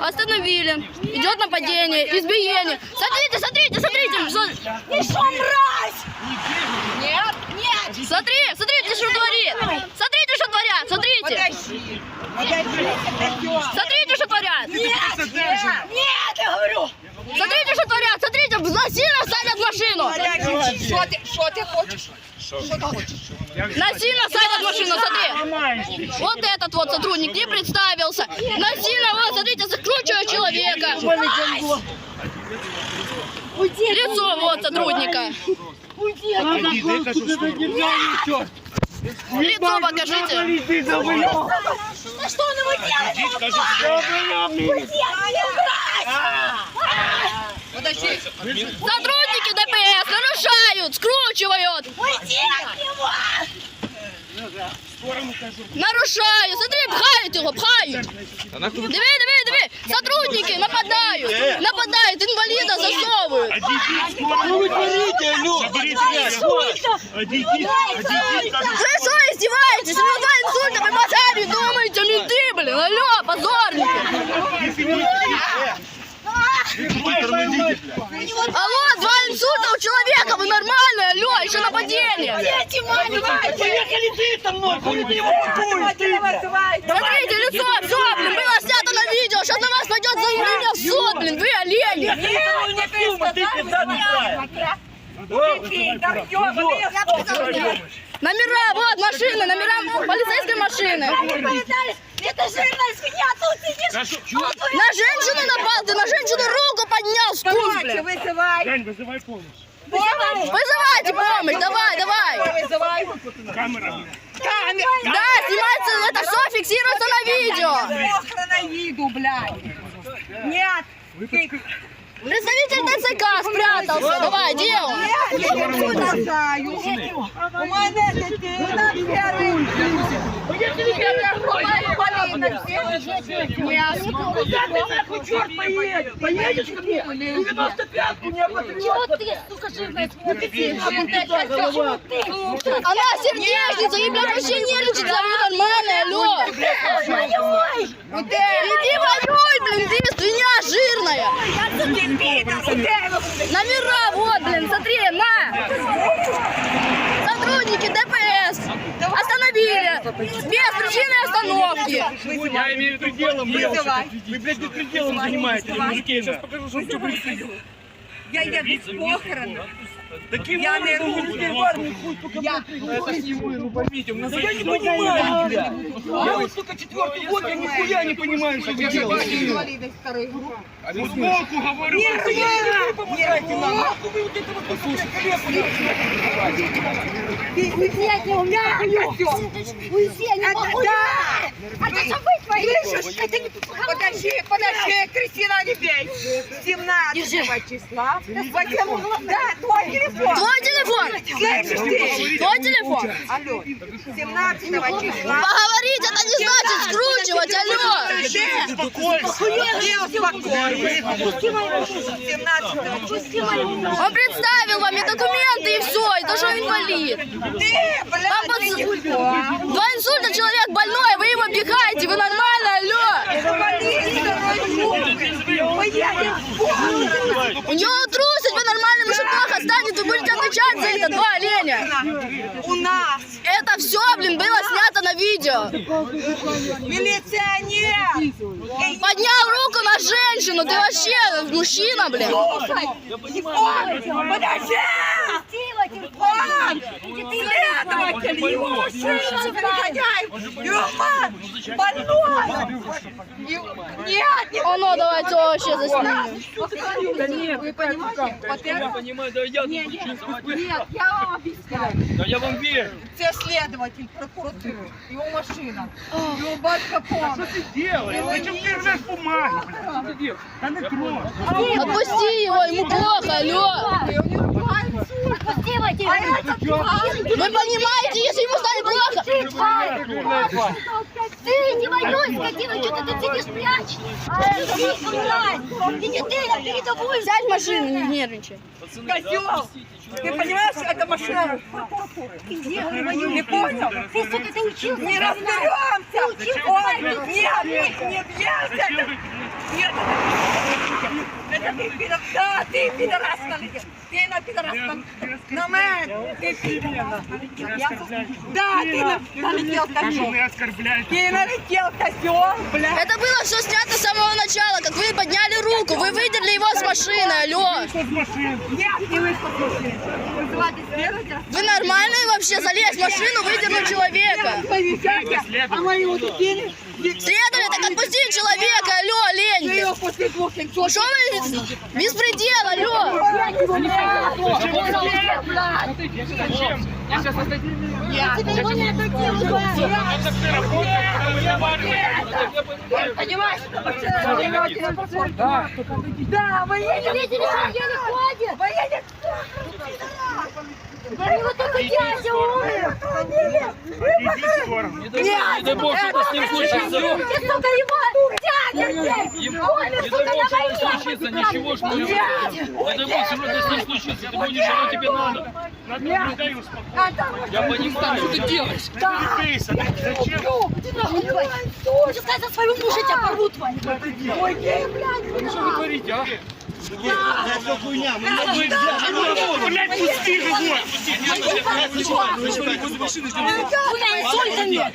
Остановили. Идет нападение, избиение. Смотрите, смотрите, смотрите. Ты что, мразь? Нет, Нет! Смотри, смотрите, что творит. Смотрите, что творят. Смотрите. Смотрите, что творят. Нет! Нет! Я говорю! Смотрите, что творят. Смотрите, насильно садят машину. Что ты, что ты хочешь? Что ты хочешь? Насильно садят машину, смотри. Вот этот вот сотрудник не представился. Насильно, вот, смотрите, закручивает человека. Лицо вот сотрудника. Лицо покажите. Да что он ему делает? Уйди! Подожди. Сотрудники ДПС нарушают, скручивают. Уйди от него! Нарушаю, смотри, пхають його, пхають. Диви, диви, диви, сотрудники нападають, нападають, інваліда засовують. Что вы творите, алло? Одійдіть, одійдіть, Ви що, издеваетесь? У меня два инсульта, вы мозгами думаете, менты, блин, алло, позорники. Алло, два инсульта у человека, вы нормальные, алло, еще нападение. Поехали ты со мной, ты его Смотрите, лицо, все, блин, было снято на видео, сейчас на вас пойдет заявление в суд, блин, вы олени. пизда такая. Номера, вот, машины, номера полицейской машины. Это жирная свинья, тут сидишь! На женщину напал, ты на женщину руку поднял, скунс, блин. Вызывай. Жень, вызывай помощь. Вызывайте помощь, давай, давай. Вызывай. Камера. Да, снимается, это все фиксируется на видео. Охрана виду, блядь. Нет. Представитель ТЦК спрятался. Давай, делай. Я знаю. У мене дитина вірить. Черт поедет, поедешь ко мне? 95-ку не Чего ты, сука, жирная свинья? Она сердечница, ей, блядь, вообще нервничать, она нормальная, алло. Иди воюй, блин, ты свинья жирная. Номера, вот, блин, смотри, на. Сотрудники ДПС остановили без причины остановки. Я имею в виду делом, блядь. Вызывай. Вы, блядь, беспределом занимаетесь, мужики. Сейчас покажу, что что беспредел. Я їду з похорону. Таким Я не образом руку. русские в армию хуй только Я- Это ж не вы, ну поймите, ну я не понимаю тебя. Я вот только четвертый год, я нихуя не понимаю, что вы Я бачу делаете. інваліди старої групи. Вот сбоку говорю, вы помогаете нам. Нахуй вы вот это вот послушайте. Уйди от него, мягкую! Уйди, я не могу! А то что вы творите? Это не Подожди, подожди, Кристина, не бей. 17 числа. Возьму, да, твой телефон. Твой телефон. Слышишь ты? Твой телефон. Алло, 17 числа. Поговорить это не значит скручивать, алло. Не успокойся. 17 числа. Он представил вам и документы, и все, и он инвалид. Ты, блядь, под- ты никто. Два инсульта, человек больной, вы его пихаете, вы нормально, алло. Инвалид второй группы. Поедем в похороны. У него трусить, вы нормально, ему что плохо станет, вы будете отвечать за это, два оленя. У нас Это все, блин, было снято на видео. милиционер. Поднял руку на женщину, ты вообще мужчина, блин. Подожди! Он, следователь, его машина, перегоняем, Юма, больной! Нет, не Оно, давайте вообще заснимем. Вы понимаете? Это- понимаю, да я Нет, нет, я вам объясняю. Да я вам верю. Це следователь прокуратури, його машина, його батько помер. Делай, зачем ты рвешь бумаги? Что ты делаешь? Да не трогай. Отпусти его, ему плохо, алло. А это Вы понимаете, если ему станет плохо? Ты не воюй, скотина, что ты тут сидишь, прячь? А это мой мразь. И не ты, а передовую. Сядь в машину, не нервничай. Козел! Ты понимаешь, это машина прокуратуры? Не понял? Ты, сука, ты учился. Не разберемся! Ой, нет, нет, не бьешься! Это- Нет, это- ты пидор... Да, ты пидорас налетел! Ты на пидорас На мен! Ты пидорас налетел! Я тут- Да, ты на- налетел козел! Ты налетел козел, блядь! Это было все снято с самого начала, как вы подняли руку, вы выдерли его с машины, алло. Нет, не вышел с машины! Вы нормальные вообще залезть в машину, выдернуть человека? А вот такие... Следователь, так отпустите человека, алло, Ты лень. его после двух концов... Что вы беспредел, алло? Понимаешь? Да, что дело ходит? Военный Они вот только дядя умер. Нет, дай бог, что-то с ним случится. Ты, сука, его дядя здесь. Умер, сука, на войне. случится, ничего ж не. Не дай бог, что с ним случится, ты будешь, что тебе надо. Я понимаю, что ты делаешь. Ты нахуй, давай. Хочешь сказать за своего мужа, тебя порвут, твою. Ой, ты, блядь. Что вы творите, а? Хуя инсультами.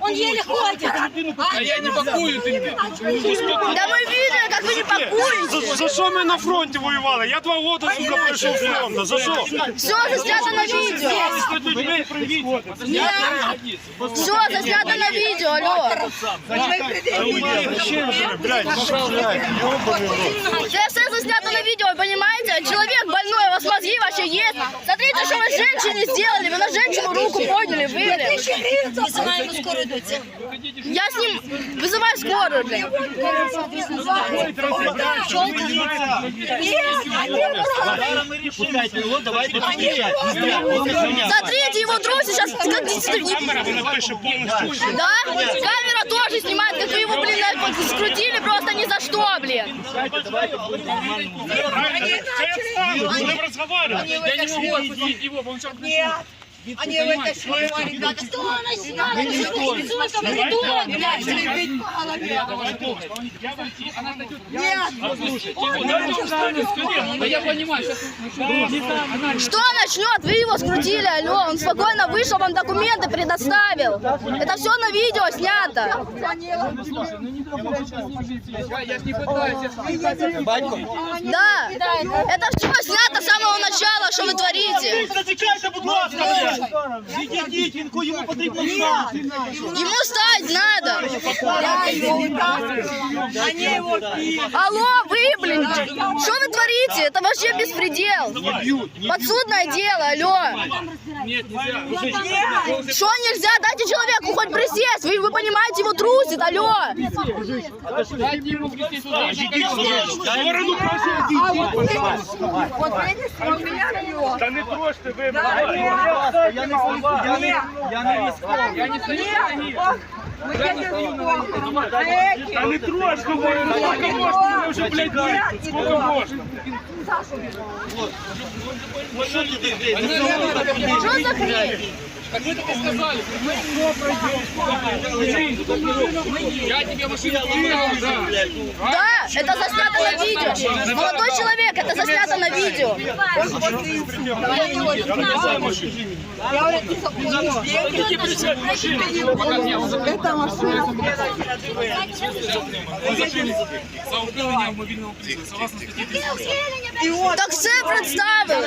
Он еле ходит. А я не пакую, ты. Да мы видели, как вы не пакуете. За що ми на фронті воювали? Я два роки, сука, пройшов фронт. За що? Все заснято на видео. Все заснято на видео, алло. Блядь, блядь, ёбаный рот. Це все заснято на видео, понимаете? Человек больной, у вас мозги вообще есть. Смотрите, что вы женщине сделали. Вы на женщину руку подняли, вывели. Вызываем скорую дочь. Я с ним вызываю скорую, блин. Пускайте его, давайте встречать. Смотрите, его трусы сейчас как. Да? Камера тоже снимает, как вы его, блин, скрутили просто ни за что, блин. Будемо розмовляти. Я не могу отпустить его, он Нет, они его, ребята. Что она сняла? Инсультом, придурок, блядь. Бить по голове. Нет, Да я понимаю, сейчас Что начнет? Вы его скрутили, алло. Он спокойно вышел, вам документы предоставил. Это все на видео снято. ж Да. Это все снято с самого начала, что вы творите. Зачекайте, будь ласка, блядь. Відійдіть, він ко- йому потрібно стати. Ему стать надо. Я его вытаскиваю. Они его били. Алло, вы, блин, что вы творите? Это вообще беспредел. Подсудное дело, алло. нет, нельзя. Что нельзя? Дайте человеку хоть присесть. Вы, вы понимаете, его трусит, алло. Дайте ему прийти сюда. Сторону прошу. А вот видишь, он меня бьет. Та не ви. Да, нет, я не Нет, Я не стою, мы едем в. А эти- Та не троште ви. Скільки можна? Мене вже, блядь, бить. Скільки можна? Что за хрень? Так мы так и сказали. Я тебе машину помогал, да. Да, это заснято на видео. Молодой человек, это заснято на видео. Я говорю, ты заплатишь деньги. Это машина. За ухилення в мобільному призові. Согласно статті 30. И вот, Так все представили.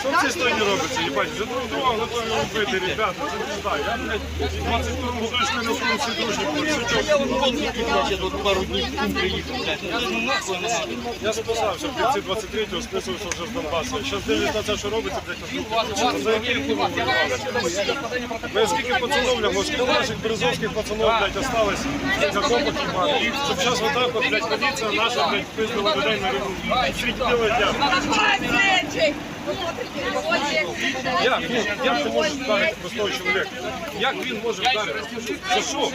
Що це ж не робиться? їбать? Вже друг друга готові вбити, ребята, це не знаю. Я блядь, в 22-му точно не слухався дружніх тут пару днів приїхав, Я списався в кінці 23-го, списувався вже з Донбасу. Зараз дивлюсь на це, що робиться, блядь, за яким Ми скільки пацанов, блядь, скільки наших березовських пацанов, блядь, осталось на копах хіба. І щоб зараз отак, блядь, поліція наша, блядь, пиздила людей на рівні. Всі діло. Як? Ну, як ти можеш вдарити простого чоловіка? Як він може вдарити? Що?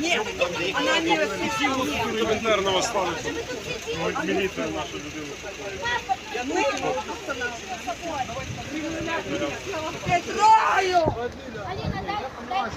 Нет, она не рассветила. Елементарного стану. Міліція наша людина. Петрою! Алина, дай, дай.